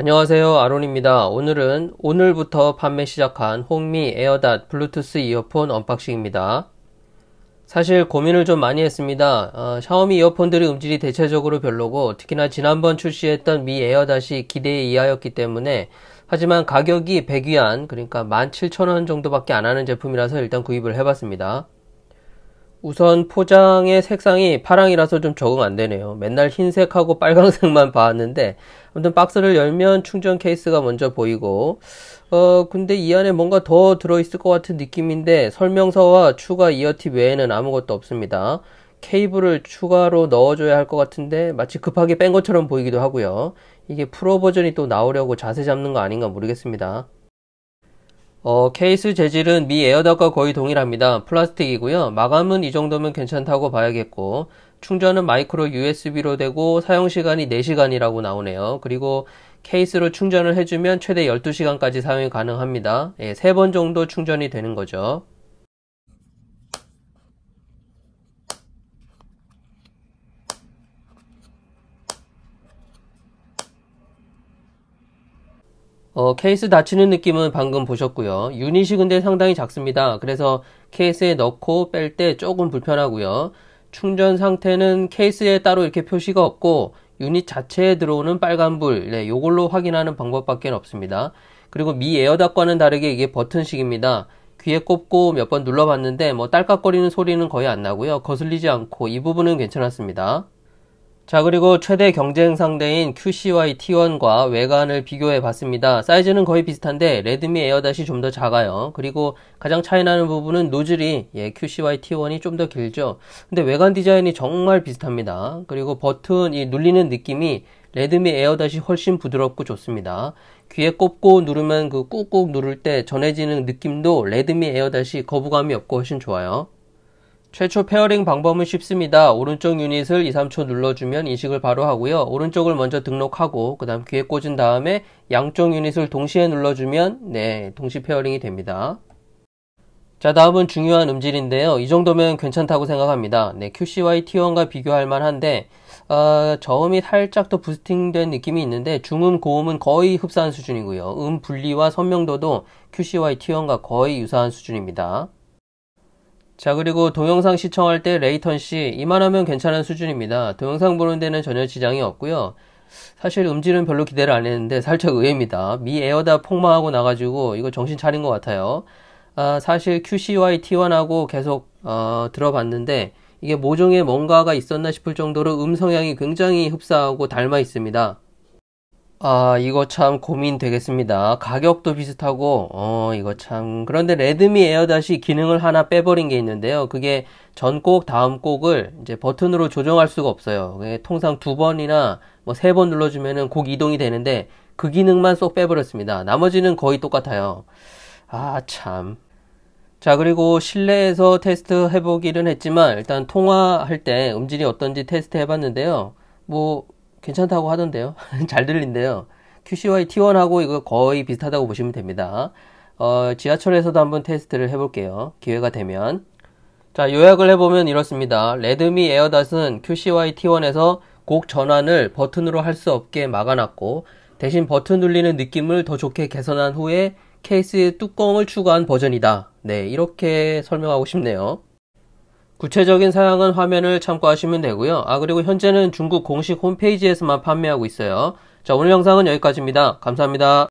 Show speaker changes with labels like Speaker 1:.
Speaker 1: 안녕하세요. 아론입니다. 오늘은 오늘부터 판매 시작한 홍미 에어닷 블루투스 이어폰 언박싱입니다. 사실 고민을 좀 많이 했습니다. 어, 샤오미 이어폰들의 음질이 대체적으로 별로고 특히나 지난번 출시했던 미 에어닷이 기대에 이하였기 때문에 하지만 가격이 100위안 그러니까 17,000원 정도밖에 안 하는 제품이라서 일단 구입을 해봤습니다 우선 포장의 색상이 파랑이라서 좀 적응 안 되네요. 맨날 흰색하고 빨강색만 봤는데 아무튼 박스를 열면 충전 케이스가 먼저 보이고 어 근데 이 안에 뭔가 더 들어있을 것 같은 느낌인데 설명서와 추가 이어팁 외에는 아무것도 없습니다. 케이블을 추가로 넣어줘야 할 것 같은데 마치 급하게 뺀 것처럼 보이기도 하고요. 이게 프로 버전이 또 나오려고 자세 잡는 거 아닌가 모르겠습니다. 어, 케이스 재질은 미 에어닷과 거의 동일합니다. 플라스틱이고요. 마감은 이 정도면 괜찮다고 봐야겠고 충전은 마이크로 USB로 되고 사용시간이 4시간이라고 나오네요. 그리고 케이스로 충전을 해주면 최대 12시간까지 사용이 가능합니다. 예, 3번 정도 충전이 되는 거죠. 어, 케이스 닫히는 느낌은 방금 보셨고요. 유닛이 근데 상당히 작습니다. 그래서 케이스에 넣고 뺄 때 조금 불편하고요. 충전 상태는 케이스에 따로 이렇게 표시가 없고 유닛 자체에 들어오는 빨간불 네, 요걸로 확인하는 방법밖에 없습니다. 그리고 미 에어닷과는 다르게 이게 버튼식입니다. 귀에 꼽고 몇 번 눌러봤는데 뭐 딸깍거리는 소리는 거의 안 나고요. 거슬리지 않고 이 부분은 괜찮았습니다. 자 그리고 최대 경쟁 상대인 QCY T1과 외관을 비교해 봤습니다. 사이즈는 거의 비슷한데 레드미 에어닷이 좀 더 작아요. 그리고 가장 차이나는 부분은 노즐이 예, QCY T1이 좀 더 길죠. 근데 외관 디자인이 정말 비슷합니다. 그리고 버튼 이 눌리는 느낌이 레드미 에어닷이 훨씬 부드럽고 좋습니다. 귀에 꼽고 누르면 그 꾹꾹 누를 때 전해지는 느낌도 레드미 에어닷이 거부감이 없고 훨씬 좋아요. 최초 페어링 방법은 쉽습니다. 오른쪽 유닛을 2, 3초 눌러주면 인식을 바로 하고요. 오른쪽을 먼저 등록하고 그 다음 귀에 꽂은 다음에 양쪽 유닛을 동시에 눌러주면 네 동시 페어링이 됩니다. 자 다음은 중요한 음질인데요. 이 정도면 괜찮다고 생각합니다. 네 QCY T1과 비교할 만한데 어, 저음이 살짝 더 부스팅된 느낌이 있는데 중음 고음은 거의 흡사한 수준이고요. 음 분리와 선명도도 QCY T1과 거의 유사한 수준입니다. 자 그리고 동영상 시청할 때 레이턴시 이만하면 괜찮은 수준입니다. 동영상 보는 데는 전혀 지장이 없고요. 사실 음질은 별로 기대를 안 했는데 살짝 의외입니다. 미 에어다 폭망하고 나가지고 이거 정신 차린 것 같아요. 아, 사실 QCY T1하고 계속 어, 들어봤는데 이게 모종에 뭔가가 있었나 싶을 정도로 음성향이 굉장히 흡사하고 닮아 있습니다. 아, 이거 참 고민 되겠습니다. 가격도 비슷하고, 어, 이거 참. 그런데 레드미 에어닷이 기능을 하나 빼버린 게 있는데요. 그게 전 곡, 다음 곡을 이제 버튼으로 조정할 수가 없어요. 통상 두 번이나 뭐 세 번 눌러주면은 곡 이동이 되는데 그 기능만 쏙 빼버렸습니다. 나머지는 거의 똑같아요. 아, 참. 자, 그리고 실내에서 테스트 해보기는 했지만 일단 통화할 때 음질이 어떤지 테스트 해봤는데요. 뭐, 괜찮다고 하던데요. 잘 들린대요. QCY T1하고 이거 거의 비슷하다고 보시면 됩니다. 어, 지하철에서도 한번 테스트를 해볼게요. 기회가 되면. 자, 요약을 해보면 이렇습니다. 레드미 에어닷은 QCY T1에서 곡 전환을 버튼으로 할 수 없게 막아놨고, 대신 버튼 눌리는 느낌을 더 좋게 개선한 후에 케이스의 뚜껑을 추가한 버전이다. 네, 이렇게 설명하고 싶네요. 구체적인 사양은 화면을 참고하시면 되고요. 아 그리고 현재는 중국 공식 홈페이지에서만 판매하고 있어요. 자 오늘 영상은 여기까지입니다. 감사합니다.